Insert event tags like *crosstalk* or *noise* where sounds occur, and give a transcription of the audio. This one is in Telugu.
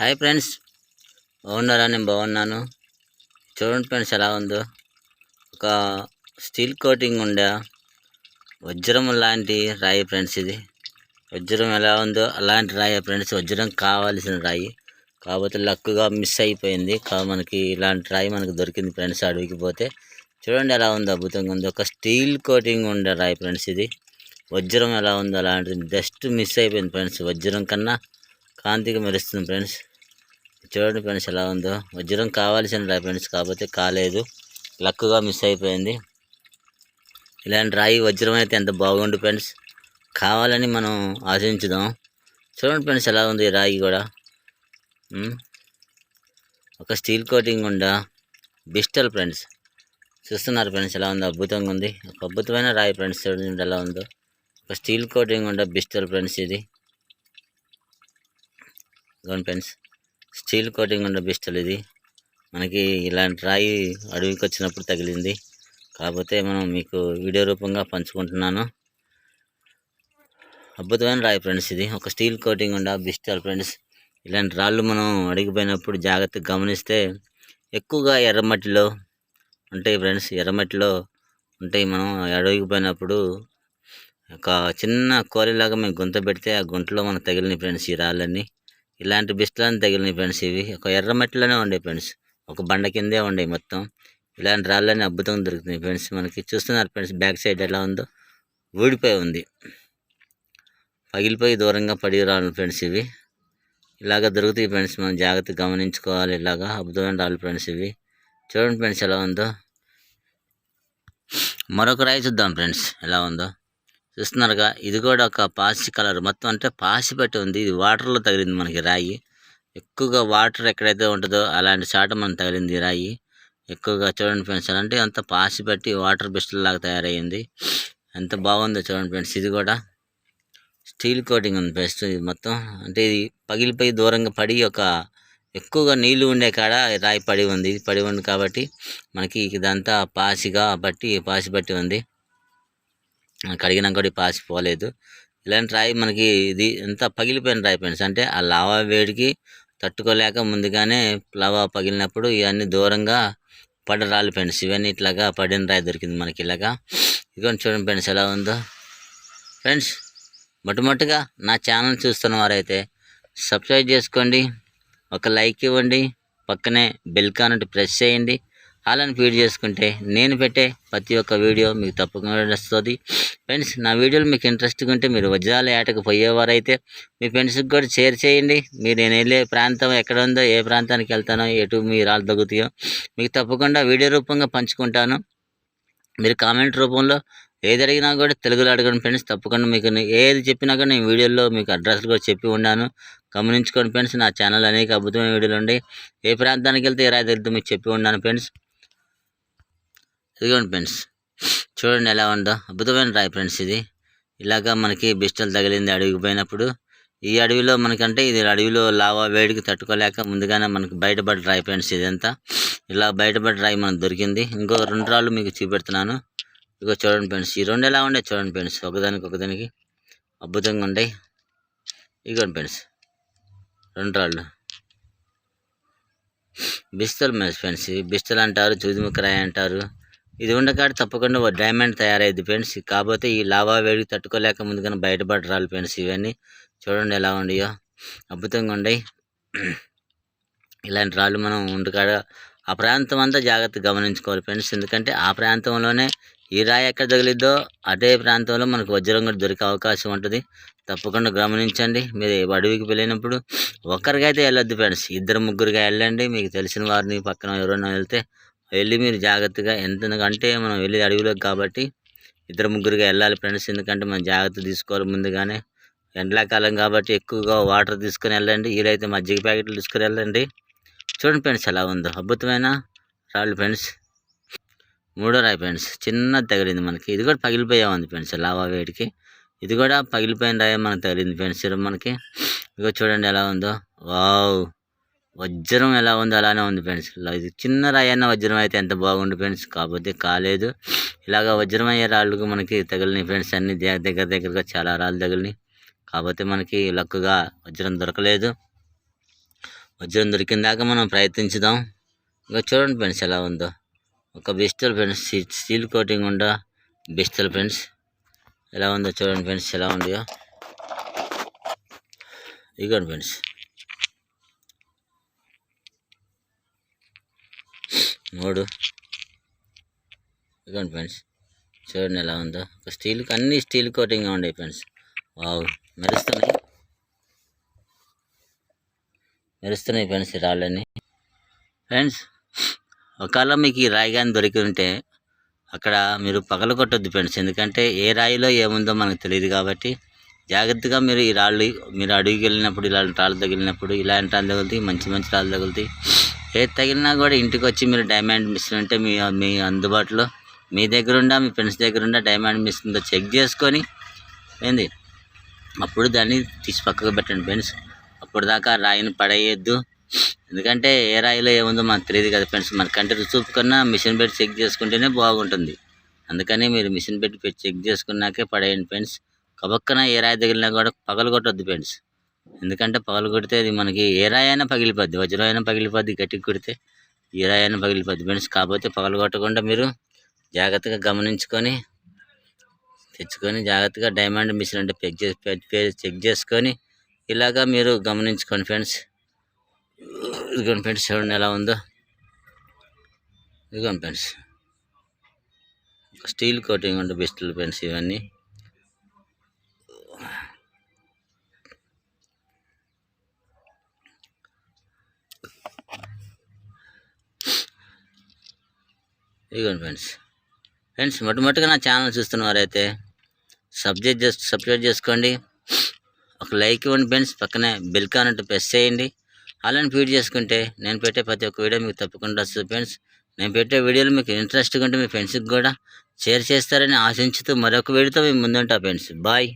హాయ్ ఫ్రెండ్స్ బాగున్నారా? నేను బాగున్నాను. చూడండి ఫ్రెండ్స్ ఎలా ఉందో. ఒక స్టీల్ కోటింగ్ ఉండే. వజ్రం లాంటి రాయి ఫ్రెండ్స్ ఇది. వజ్రం ఎలా ఉందో అలాంటి రాయి ఫ్రెండ్స్ వజ్రం కావాల్సిన రాయి. కాకపోతే లక్కుగా మిస్ అయిపోయింది. కా మనకి ఇలాంటి రాయి మనకు దొరికింది ఫ్రెండ్స్ అడవికి పోతే. చూడండి ఎలా ఉందో అద్భుతంగా ఉంది. ఒక స్టీల్ కోటింగ్ ఉండే రాయి ఫ్రెండ్స్ ఇది. వజ్రం ఎలా ఉందో అలాంటిది జస్ట్ మిస్ అయిపోయింది ఫ్రెండ్స్ వజ్రం కన్నా కాంతిగా మెరుస్తుంది ఫ్రెండ్స్. చూడండి ఫ్రెండ్స్ ఎలా ఉందో. వజ్రం కావాల్సిన రాయి ఫ్రెండ్స్ కాకపోతే కాలేదు. లక్కుగా మిస్ అయిపోయింది. ఇలాంటి రాయి వజ్రం అయితే ఎంత బాగుండు ఫ్రెండ్స్. కావాలని మనం ఆశించుదాం. చూడండి ఫ్రెండ్స్ ఎలా ఉంది రాయి కూడా. ఒక స్టీల్ కోటింగ్ ఉండా బిస్టల్ ఫ్రెండ్స్. చూస్తున్నారు ఫ్రెండ్స్ ఎలా ఉందో. అద్భుతంగా ఉంది. ఒక అద్భుతమైన రాయి ఫ్రెండ్స్. చూడండి ఎలా ఉందో. ఒక స్టీల్ కోటింగ్ ఉండే బిస్టల్ ఫ్రెండ్స్ ఇది. ఇదిగోండి ఫ్రెండ్స్ స్టీల్ కోటింగ్ ఉండే పిస్టల్ ఇది. మనకి ఇలాంటి రాయి అడవికి వచ్చినప్పుడు తగిలింది. కాకపోతే మనం మీకు వీడియో రూపంగా పంచుకుంటున్నాను. అద్భుతమైన రాయి ఫ్రెండ్స్ ఇది. ఒక స్టీల్ కోటింగ్ ఉండే బిస్టల్ ఫ్రెండ్స్. ఇలాంటి రాళ్ళు మనం అడిగిపోయినప్పుడు జాగ్రత్తగా గమనిస్తే ఎక్కువగా ఎర్రమట్టిలో ఉంటాయి ఫ్రెండ్స్. ఎర్రమట్టిలో ఉంటాయి. మనం అడవికి పోయినప్పుడు ఒక చిన్న కోరిలాగా మేము గుంత పెడితే ఆ గుంటలో మనకు తగిలినాయి ఫ్రెండ్స్ ఈ రాళ్ళన్నీ. ఇలాంటి బిస్టలని తగిలినాయి ఫ్రెండ్స్ ఇవి. ఒక ఎర్రమట్టిలోనే ఉండే ఫ్రెండ్స్. ఒక బండ కిందే ఉండే మొత్తం. ఇలాంటి రాళ్ళని అద్భుతంగా దొరుకుతున్నాయి ఫ్రెండ్స్. మనకి చూస్తున్నారు ఫ్రెండ్స్ బ్యాక్ సైడ్ ఎలా ఉందో. ఊడిపోయి ఉంది. పగిలిపోయి దూరంగా పడి రాళ్ళు ఫ్రెండ్స్ ఇవి. ఇలాగ దొరుకుతాయి ఫ్రెండ్స్. మనం జాగ్రత్తగా గమనించుకోవాలి. ఇలాగా అద్భుతమైన రాళ్ళు ఫ్రెండ్స్ ఇవి. చూడండి ఫ్రెండ్స్ ఎలా ఉందో. మరొక రాయి చూద్దాం ఫ్రెండ్స్ ఎలా ఉందో. చూస్తున్నారుగా. ఇది కూడా ఒక పాసి కలర్. మొత్తం అంటే పాసి పట్టి ఉంది. ఇది వాటర్లో తగిలింది మనకి రాయి. ఎక్కువగా వాటర్ ఎక్కడైతే ఉంటుందో అలాంటి చాట మనం తగిలింది రాయి. ఎక్కువగా చూడండి ఫ్రెండ్స్ అంటే అంత పాసి పట్టి వాటర్ బిస్టల్ లాగా తయారయ్యింది. ఎంత బాగుందో చూడండి ఫ్రెండ్స్ ఇది కూడా. స్టీల్ కోటింగ్ ఉంది బెస్ట్ ఇది మొత్తం. అంటే ఇది పగిలిపోయి దూరంగా పడి ఒక ఎక్కువగా నీళ్ళు ఉండే కాడ రాయి పడి ఉంది. పడి ఉంది కాబట్టి మనకి ఇదంతా పాసిగా బట్టి పాసి పట్టి ఉంది. కడిగినా కూడా పాసి పోలేదు. ఇలాంటి రాయి మనకి ఇది ఎంత పగిలిపోయిన రాయి ఫ్రెండ్స్. అంటే ఆ లావా వేడికి తట్టుకోలేక ముందుగానే లావా పగిలినప్పుడు ఇవన్నీ దూరంగా పడ్డ రాళ్ళు ఫ్రెండ్స్. ఇవన్నీ ఇట్లాగా పడిన రాయి దొరికింది మనకి ఇలాగా. ఇదిగోండి చూడండి ఫ్రెండ్స్ ఎలా ఉందో. ఫ్రెండ్స్ మొట్టమొదటిగా నా ఛానల్ చూస్తున్న వారైతే సబ్స్క్రైబ్ చేసుకోండి. ఒక లైక్ ఇవ్వండి. పక్కనే బెల్ కానట్టు ప్రెస్ చేయండి. అలాని ఫీడ్ చేసుకుంటే నేను పెట్టే ప్రతి ఒక్క వీడియో మీకు తప్పకుండా వస్తుంది ఫ్రెండ్స్ నా వీడియోలు మీకు ఇంట్రెస్ట్గా ఉంటే మీరు వజ్రాల ఏటకు పోయేవారైతే మీ ఫ్రెండ్స్కి కూడా షేర్ చేయండి. మీరు నేను వెళ్ళే ప్రాంతం ఎక్కడ ఉందో ఏ ప్రాంతానికి వెళ్తానో ఎటు మీ రాళ్ళు తగ్గుతాయో మీకు తప్పకుండా వీడియో రూపంగా పంచుకుంటాను. మీరు కామెంట్ రూపంలో ఏది అడిగినా కూడా తెలుగులో అడగండి ఫ్రెండ్స్ తప్పకుండా మీకు ఏది చెప్పినా కూడా నేను వీడియోలో మీకు అడ్రస్లు కూడా చెప్పి ఉన్నాను. గమనించుకోండి ఫ్రెండ్స్ నా ఛానల్ అనేక అద్భుతమైన వీడియోలు ఉండి ఏ ప్రాంతానికి వెళ్తే ఏ రాయి మీకు చెప్పి ఉన్నాను ఫ్రెండ్స్ ఇదిగోండి ఫ్రెండ్స్ చూడండి ఎలా ఉందో. అద్భుతమైన రాయి ఫ్రెండ్స్ ఇది. ఇలాగా మనకి బిస్టల్ తగిలింది అడవికి పోయినప్పుడు. ఈ అడవిలో మనకంటే ఇది అడవిలో లావా వేడికి తట్టుకోలేక ముందుగానే మనకి బయటపడి రాయి ఫ్రెండ్స్ ఇదంతా. ఇలా బయటపడి రాయి మనకు దొరికింది. ఇంకో రెండు రాళ్ళు మీకు చూపెడుతున్నాను. ఇగో చూడండి ఫ్రెండ్స్ ఈ రెండు ఎలా ఉండే చూడండి ఫ్రెండ్స్. ఒకదానికి ఒకదానికి అద్భుతంగా ఉంటాయి ఇగోండి ఫ్రెండ్స్ రెండు రాళ్ళు. బిస్తల్ మెస్ ఫ్రెండ్స్ బిస్తల్ అంటారు చూదిముక్కరాయి అంటారు. ఇది ఉండకాడ తప్పకుండా ఓ డైమండ్ తయారైద్ది ఫ్రెండ్స్ కాకపోతే ఈ లావా వేడికి తట్టుకోలేక ముందుగానే బయటపడి రాళ్ళు ఫ్రెండ్స్ ఇవన్నీ. చూడండి ఎలా ఉండయో అద్భుతంగా ఉండయి *clears throat* ఇలాంటి రాళ్ళు మనం ఉండకాడ ఆ ప్రాంతం అంతా జాగ్రత్తగా గమనించుకోవాలి ఫ్రెండ్స్ ఎందుకంటే ఆ ప్రాంతంలోనే ఈ రాయి ఎక్కడ తగిలిద్దో అదే ప్రాంతంలో మనకు వజ్రం కూడా దొరికే అవకాశం ఉంటుంది. తప్పకుండా గమనించండి. మీరు అడవికి వెళ్ళినప్పుడు ఒక్కరికైతే వెళ్ళొద్దు ఫ్రెండ్స్ ఇద్దరు ముగ్గురుగా వెళ్ళండి. మీకు తెలిసిన వారిని పక్కన ఎవరైనా వెళ్తే వెళ్ళి మీరు జాగ్రత్తగా ఎందుకంటే మనం వెళ్ళి అడవిలోకి కాబట్టి ఇద్దరు ముగ్గురుగా వెళ్ళాలి ఫ్రెండ్స్. ఎందుకంటే మనం జాగ్రత్త తీసుకోవాలి ముందుగానే. ఎండాకాలం కాబట్టి ఎక్కువగా వాటర్ తీసుకుని వెళ్ళండి. వీలైతే మజ్జిగ ప్యాకెట్లు తీసుకుని వెళ్ళండి. చూడండి ఫ్రెండ్స్ ఎలా ఉందో. అద్భుతమైన రాళ్ళు ఫ్రెండ్స్. మూడో రాయి ఫ్రెండ్స్. చిన్నది తగిలింది మనకి. ఇది కూడా పగిలిపోయా ఉంది ఫ్రెండ్స్ లావా వేడికి. ఇది కూడా పగిలిపోయిన రాయి మనకు తగిలింది ఫ్రెండ్స్. మనకి. ఇదిగో చూడండి ఎలా ఉందో. వావ్! వజ్రం ఎలా ఉందో అలానే ఉంది ఫ్రెండ్స్. ఇది చిన్న రాయి వజ్రం అయితే ఎంత బాగుంది ఫ్రెండ్స్. కాకపోతే కాలేదు. ఇలాగ వజ్రం అయ్యే రాళ్ళకు మనకి తగిలినాయి ఫ్రెండ్స్. అన్ని దగ్గర దగ్గర దగ్గరగా చాలా రాళ్ళు తగిలినాయి. కాకపోతే మనకి లక్కుగా వజ్రం దొరకలేదు. వజ్రం దొరికిన దాకా మనం ప్రయత్నించుదాం. ఇంకా చూడండి ఫ్రెండ్స్ ఎలా ఉందో. ఒక బెస్టల్ ఫ్రెండ్స్ స్టీల్ కోటింగ్ ఉండ బెస్టల్ ఫ్రెండ్స్ ఎలా ఉందో చూడండి ఫ్రెండ్స్ ఎలా ఉందో ఇగోండి ఫ్రెండ్స్. మూడు. ఇదిగోండి ఫ్రెండ్స్ చూడండి ఎలా ఉందో. ఒక స్టీల్కి అన్ని స్టీల్ కోటింగ్ ఉండే ఫ్రెండ్స్. వావ్ మెరుస్తున్నాయి. మెరుస్తున్నాయి ఫ్రెండ్స్ ఈ రాళ్ళని ఫ్రెండ్స్ ఒకవేళ మీకు ఈ రాయి కానీ దొరికి ఉంటే అక్కడ మీరు పగల కొట్టొద్దు ఫ్రెండ్స్. ఎందుకంటే ఏ రాయిలో ఏముందో మనకు తెలియదు కాబట్టి జాగ్రత్తగా మీరు ఈ రాళ్ళు మీరు అడుగుకి వెళ్ళినప్పుడు ఇలాంటి రాళ్ళు తగిలినప్పుడు ఇలాంటి రాళ్ళు తగులుతాయి మంచి మంచి రాళ్ళు తగులుతాయి. ఏది తగిలినా కూడా ఇంటికి వచ్చి మీరు డైమండ్ మిషన్ ఉంటే మీ మీ అందుబాటులో మీ దగ్గర ఉండా మీ ఫ్రెండ్స్ దగ్గర ఉండా డైమండ్ మిషన్ ఉందో చెక్ చేసుకొని ఏంది? అప్పుడు దాన్ని తీసి పక్కకు పెట్టండి ఫ్రెండ్స్. అప్పుడు దాకా రాయిని పడేయద్దు. ఎందుకంటే ఏ రాయిలో ఏముందో మనకు తెలియదు కదా ఫ్రెండ్స్. మన కంటి చూపు కన్నా మిషన్ పెట్టి చెక్ చేసుకుంటేనే బాగుంటుంది. అందుకని మీరు మిషన్ పెట్టి పెట్టి చెక్ చేసుకున్నాకే పడేయండి ఫ్రెండ్స్. కబక్కన ఏ రాయి తగిలినా కూడా పగలు కొట్టద్దు ఫ్రెండ్స్. ఎందుకంటే పగలు కొడితే అది మనకి ఏ రాయైనా అయినా పగిలిపోద్ది వజ్రాయైనా పగిలిపోద్ది గట్టికి కొడితే ఏ రాయైనా అయినా పగిలిపోద్ది. ఫ్రెండ్స్ కాకపోతే పగలు కొట్టకుండా మీరు జాగ్రత్తగా గమనించుకొని తెచ్చుకొని జాగ్రత్తగా డైమండ్ మిషన్ అంటే చెక్ చేసి చెక్ చేసుకొని ఇలాగా మీరు గమనించుకోండి ఫ్రెండ్స్. ఇదిగోండి ఫ్రెండ్స్ చూడండి ఎలా ఉందో. ఇదిగోండి ఫ్రెండ్స్ స్టీల్ కోటింగ్ ఉంటుంది బెస్ట్లు ఫ్రెండ్స్ ఇవన్నీ. ఇదిగోండి ఫ్రెండ్స్ ఫ్రెండ్స్ మొట్టమొదటిగా నా ఛానల్ చూస్తున్న వారైతే సబ్జెక్ట్ చేస్ సబ్స్క్రైబ్ చేసుకోండి. ఒక లైక్ ఇవ్వండి ఫ్రెండ్స్ పక్కనే బెల్ కానట్టు ప్రెస్ చేయండి. అలాని ఫీడ్ చేసుకుంటే నేను పెట్టే ప్రతి ఒక్క వీడియో మీకు తప్పకుండా వస్తుంది ఫ్రెండ్స్ నేను పెట్టే వీడియోలు మీకు ఇంట్రెస్ట్గా ఉంటే మీ ఫ్రెండ్స్కి కూడా షేర్ చేస్తారని ఆశించుతూ మరొక వీడియోతో మేము ముందుంటా ఫ్రెండ్స్ బాయ్